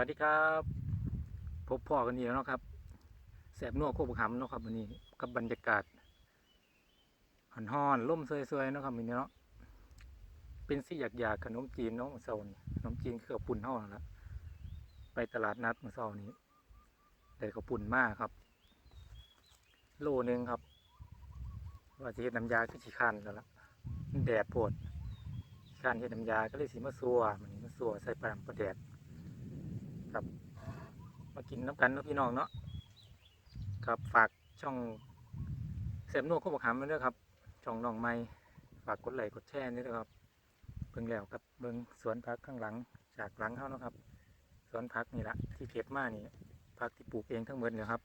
วัสดีครับ พบพ่อกันอีกแล้วเนาะครับแสบนัวโคบกหำเนาะครับวันนี้กับบรรยากาศหันห้อนล่มสวยๆเนาะครับวันนี้เนาะเป็นสิอยากอยากๆขนมจีนเนาะมื้อเช้านี่ขนมจีนคือปุ่นเท่านั้นละไปตลาดนัดมื่อเช้านี้ได้ข้าวปุ่นมากครับ โลนึงครับ ว่าจะเฮ็ดน้ำยาคือขี้คันแล้วล่ะแดดโพดขี้คันเฮ็ดน้ำยาก็เลยสิมาซัวมันนี้มาซัวใส่ปลาปลาแดด มากินน้ำกันเนาะพี่น้องเนาะครับฝากช่องเสมนวกข้าวบกหำไว้ด้วยครับ ช่องน้องไม้ฝากกดไลค์กดแชร์นี่ด้วยครับเบิ่งแล้วกับเบิ่งสวนพักข้างหลังจากหลังเขานะครับ สวนพักนี่ละที่เก็บมานี่พักที่ปลูกเองทั้งหมดเลยครับ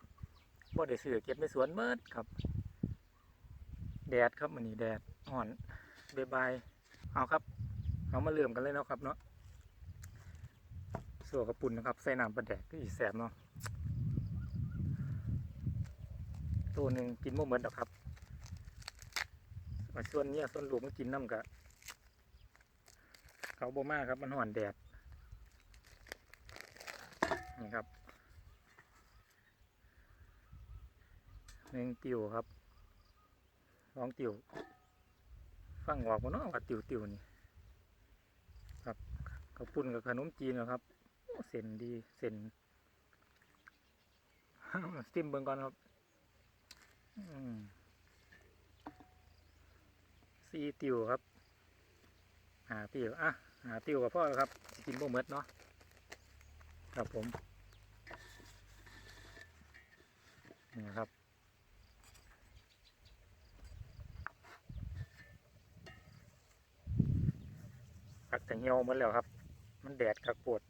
บ่ได้ซื้อเก็บในสวนเมิดครับ แดดครับมันนี่แดดอ่อนบายๆเอาครับ เอามาเริ่อมกันเลยเนาะครับเนาะ สัวกระปุ่นนะครับ ใส่น้ำปลาแดกก็อีแสบเนาะตัวหนึ่งกินโมเหมือนดอกครับส่วนเนี้ยส่วนลูกมันกินน้ำกะเขาโบมาครับมันห่อนแดดนี่ครับหนึ่งติวครับสองติวฟังออกบ่เนาะว่าติวติวนี่ครับข้าปุ้นกับขนมจีนนะครับ เส้นดีเส้นสติมเบิ่งก่อนครับซีติวครับ หาติวอะหาติวกับพ่อครับ กินบ่เมดเนาะครับผมนี่ครับผักแต่เหี่ยวหมดแล้วครับ มันแดดกักปวด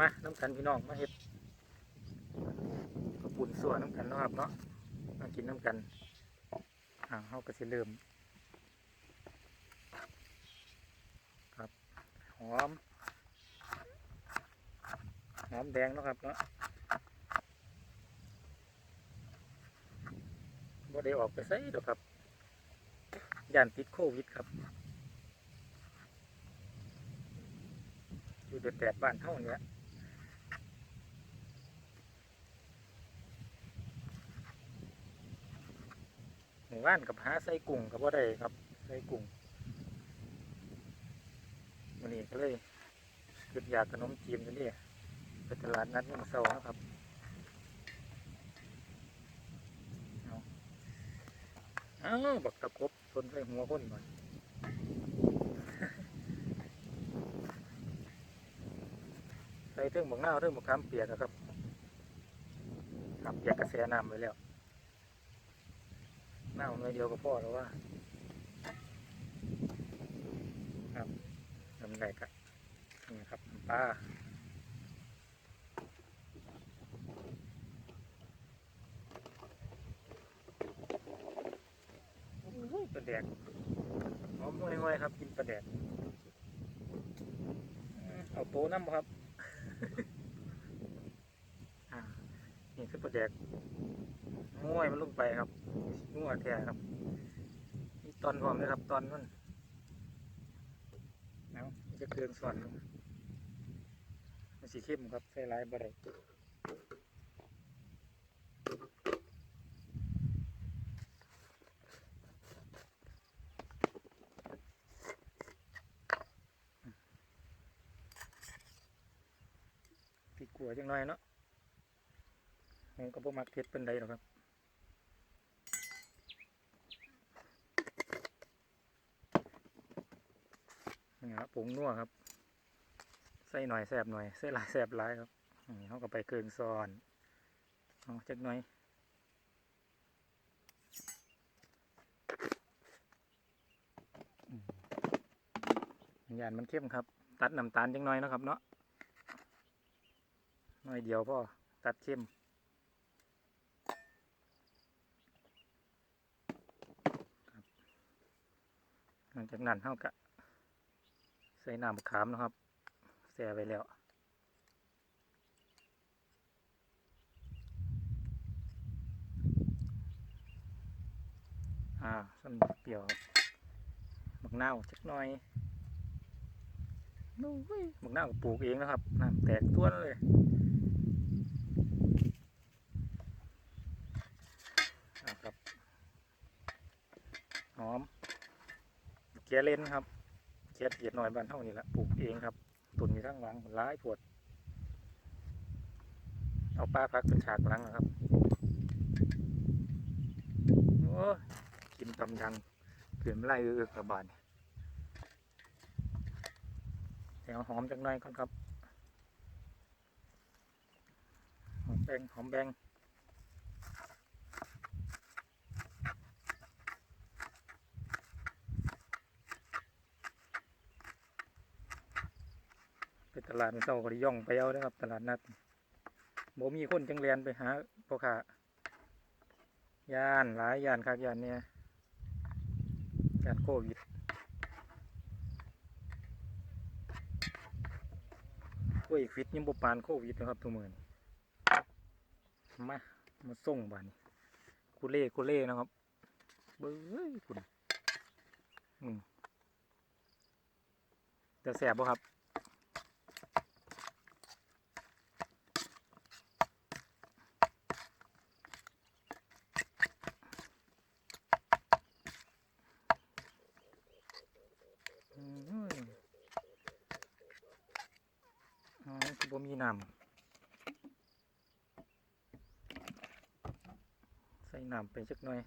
มาน้ำกันพี่น้องมาเฮ็ดกระปุ่นส่วนน้ำกันนะครับเนาะมากินน้ำกันอ่าเขาก็สิเริ่มครับหอมหอมแดงนะครับเนาะบ่ได้ออกไปใส่ดอกครับย่านติดโควิดครับอยู่แดดบ้านเท่านี้ หมู่บ้านกับหาใส่กุ้งกับว่าได้ครับใส่กุ้งวันนี้ก็เลยคิดอยากขนมจีนนี่นี่ไปตลาดนัดมื่อเช้านะครับเอาเอาบักตะกบทนใส่หัวคนก่อนใส่เรื่องบักหน้าเรื่องบักคำเปียกนะครับครับเปียกกระแสน้ำไว้แล้ว หน้าหน่อยเดียวก็พอแล้วว่า ครับทำไรกันนี่ครับน้ำปลาโอ้ยปลาแดกหอมง่อยๆครับ กินปลาแดกเอาโปน้ำครับนี่คือปลาแดกง่อยมันลงไปครับ งัวแท้ครับมีตอนพร้อมเลยครับ ตอนมันเอาจะเครื่องสอนมันสีเข้มครับใส่ลายบะไดพริกขัวจังหน่อยเนาะผมก็บ่มักเผ็ดเป็นใดหรอกครับ ครับผงนัวครับ ใส่หน่อยแสบหน่อยใส่หลายแสบหลายครับนี่เขาก็ไปเกินซอนเอาจักหน่อยยานมันเข้มครับ ตัดน้ำตาลจังหน่อยนะครับเนาะหน่อยเดียวพ่อตัดเข้มหลังจากนั้นเขากะ ใส่น้ำมะขามนะครับแช่ไว้แล้วอ่าส้นเปรี้ยวบักนาวจักหน่อยนู้ยหมึกหน้าก็ปลูกเองนะครับน้ำแตกท้วนเลยอะครับหอมเกียร์เลนครับ เกียร์เกียร์หน่อยบ้านเท่านี้แหละปลูกเองครับ ตุนมีทั้งหลังร้ายปวด เอาป้าพักเป็นฉากหลังนะครับโอ้กินตำยังเกลือไม่ไล่เอือกระบาดนี่แถวหอมจังหน่อยก่อนครับ หอมแบงหอมแบง ตลาดมื้อเช้าก็ได้ย่องไปเอานะครับ ตลาดนัดบ่มีคนจังเรียนไปหาพ่อค้าย่านหลายย่านคักย่านเนี่ยย่านโควิดโอ้ยฟิตยังบ่ปานโควิดนะครับทุกมือนมามาส่งบานกุเล่กุเล่นะครับเบ้ยคุณอืมจะแสบบ่ครับ อืมอ๋อคือ บ่มีน้ำใส่น้ำไปจักหน่อย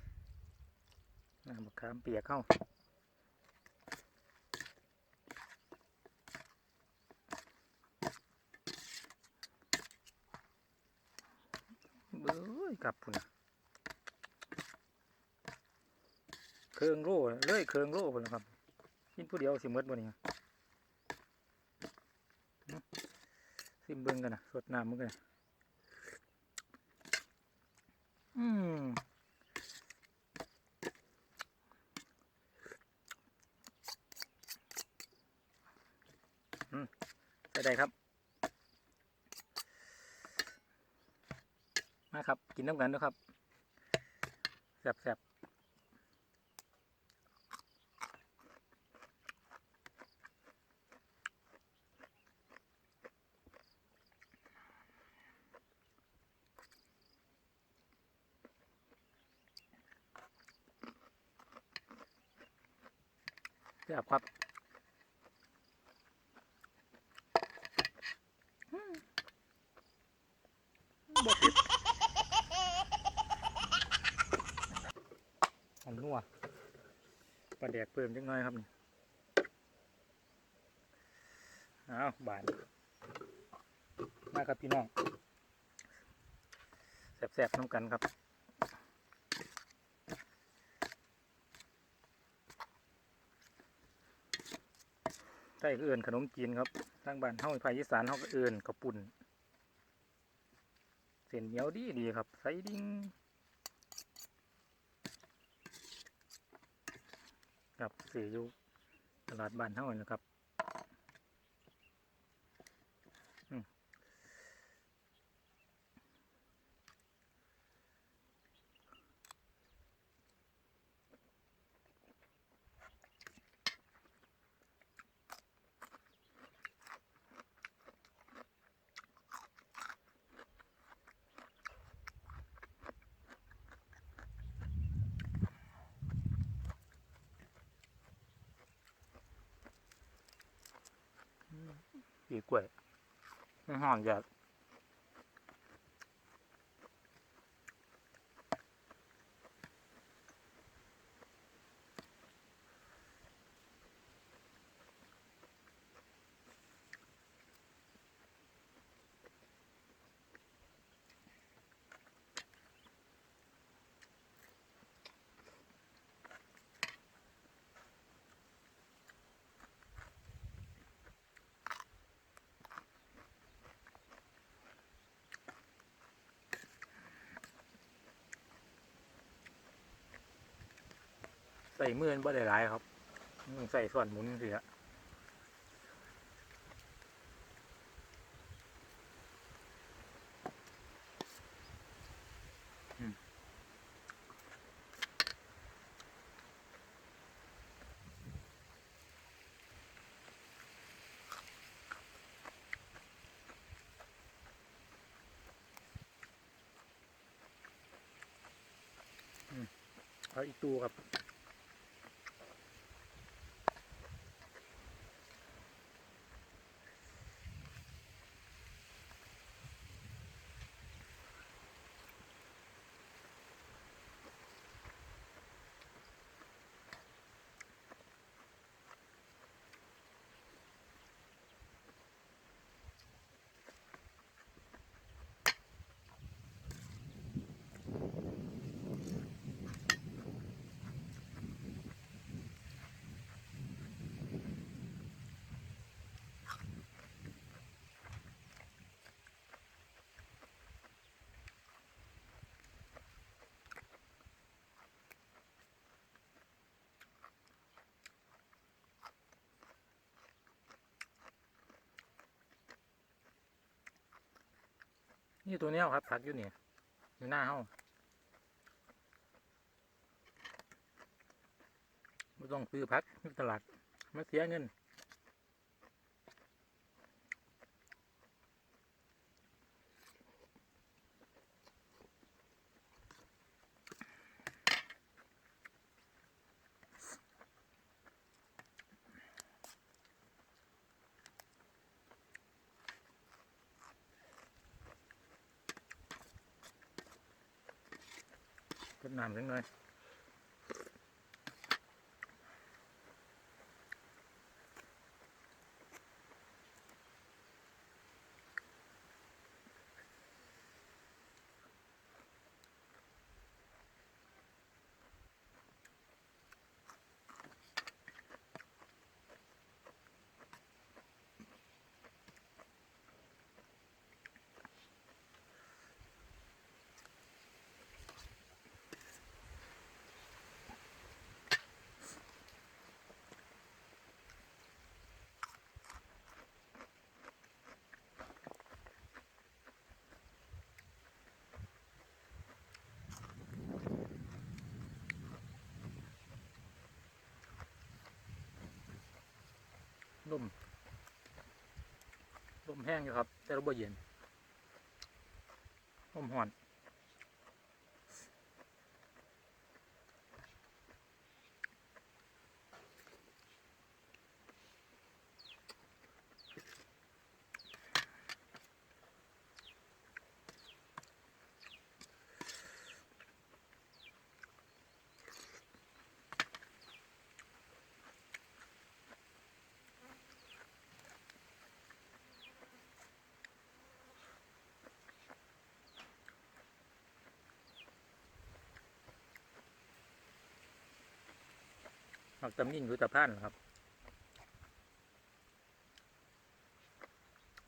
น้ำมะขามเปียกเข้าเบ้ยกลับพุ่นะเครื่องโล่เลยเครื่องโล่พุ่นนะครับกินผู้เดียวสิหมดบ่นี่ฮะหึ ซิมเบิ่งกันนะสดน้ำมึงกันนะอืมได้ครับ มาครับ กินน้ำกันด้วยครับแซ่บๆ แซ่บครับอืมบ่เผ็ดหอมนัวปลาแดกเพิ่มจังน้อยครับนี่เอาบานมาครับพี่น้องแซ่บๆน้ำกันครับ ใต้ก็เอื่นขนมจีนครับทางบ้านเฮาภาคอีสานเฮาก็เอื่นกระปุ่นเส้นเหนียวดีดีครับไซดิ้งครับเสียอยู่ตลาดบ้านเฮานี่ละครับ ปีกล้วยไม่ห่อนจัด ใส่มือนบ่ได้หลายครับมันใส่ส่วนหมุนเสียะอาอีกตัวครับ นี่ตัวเนี้ยครับผักอยู่นี่อยู่หน้าเฮาไม่ต้องซื้อพักไม่ตลาดไม่เสียเงิน ขึ้น้ำสักหน่อยลม ลมแห้งอยู่ครับ แต่เราบ่เย็นลมห่อน มักตำนิ่งหรือตะพานครับ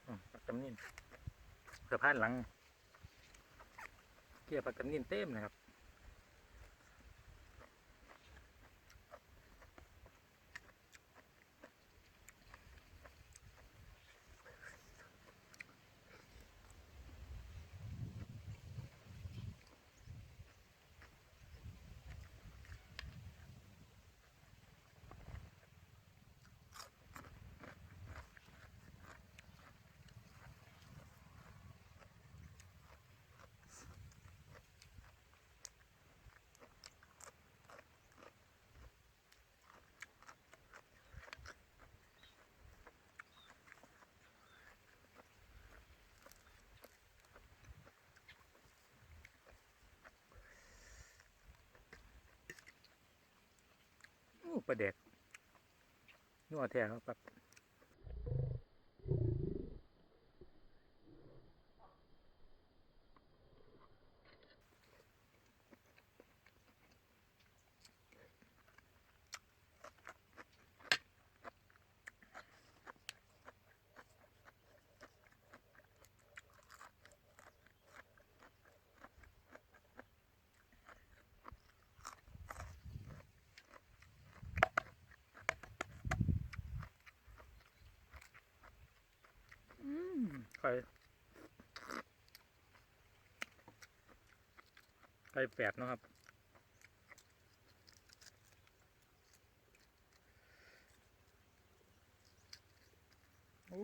อืมมักตำนิ่งตะพานหลังเกี่ยวกับตำนิ่งเต็มนะครับ ประเด็กนวดแท้ครับ ไก่แปดนะครับโอ้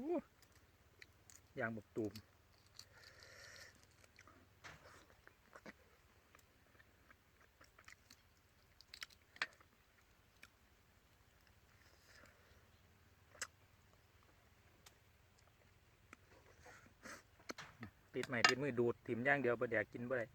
ยางบกตูมติดใหม่ติดมือดูดถิ่มย่างเดียวประเดี๋ยวกินบ่ได้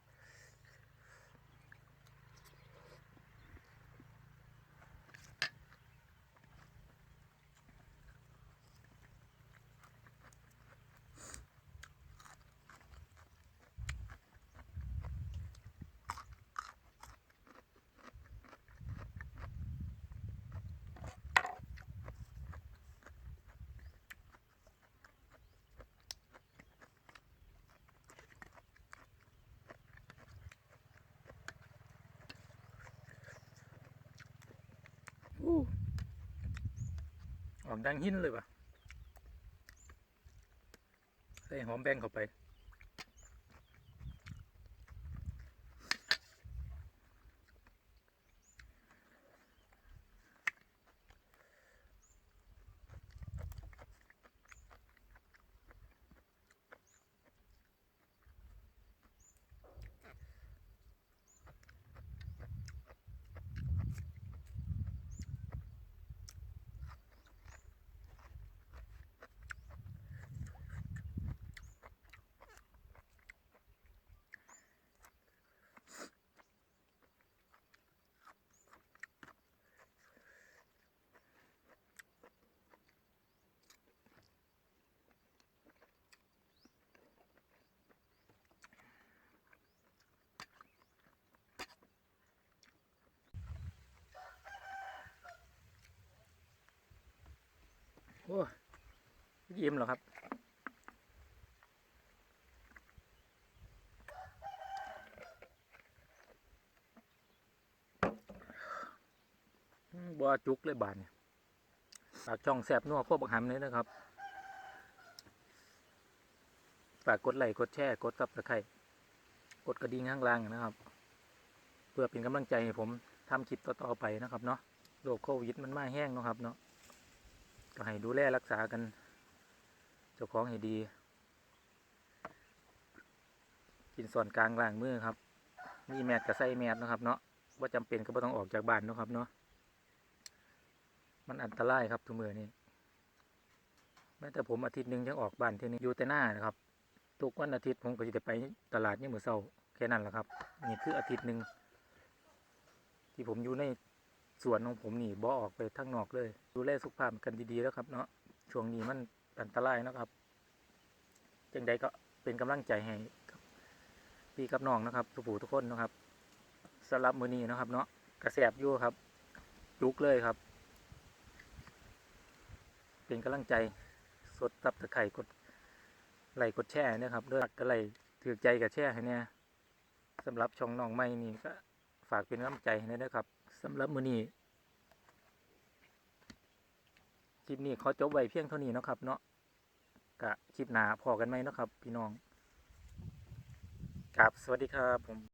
ออมดังหินเลยวะใส่หอมแบงเข้าไป โอ้ ยิ้มหรอครับ บัวจุกเลยบานเนี่ยฝากช่องแสบนัวโคบักหำเลยนะครับ ฝากกดไลค์กดแชร์กดซับสไครต์กดกระดิ่งข้างล่างนะครับ เพื่อเป็นกำลังใจให้ผมทำคลิปต่อๆไปนะครับเนาะโรคโควิดมันมาแห้งนะครับเนาะก็ให้ดูแลรักษากัน จ้าของให้ดี กินส่วนกลางล่างมือครับ มีแมทกับใส่แมทนะครับ เนาะว่าจำเป็นก็ไม่ต้องออกจากบ้านนะครับ เนาะมันอันตรายครับทุกมือนี่แม้แต่ผมอาทิตย์หนึ่งยังออกบ้านทีนึงอยู่แต่หน้านะครับทุกวันอาทิตย์ผมก็จะไปตลาดนี่มือเศร้าแค่นั้นแหละครับ นี่คืออาทิตย์หนึ่งที่ผมอยู่ในสวนของผมนี่บ่ออกไปทั้งนอกเลย ดูแลสุขภาพกันดีๆแล้วครับ เนาะช่วงนี้มัน อันตรายนะครับจังใดก็เป็นกำลังใจให้พี่กับน้องนะครับทุกผู้ทุกคนนะครับสำหรับมือนี้นะครับ เนาะกระแสบยู่ครับจุกเลยครับ เป็นกำลังใจสดตับตะไคร่กดไลค์กดแชร์นะครับด้วยก็ไลถือใจกับแชร์ให้เนี่ยสำหรับช่องน้องใหม่นี่ก็ฝากเป็นกำลังใจให้นะครับสำหรับมือนี้ คลิปนี้ขอจบไว้เพียงเท่านี้นะครับ เนาะกะคลิปหนาพอกันไหมนะครับ พี่น้องกับสวัสดีครับผม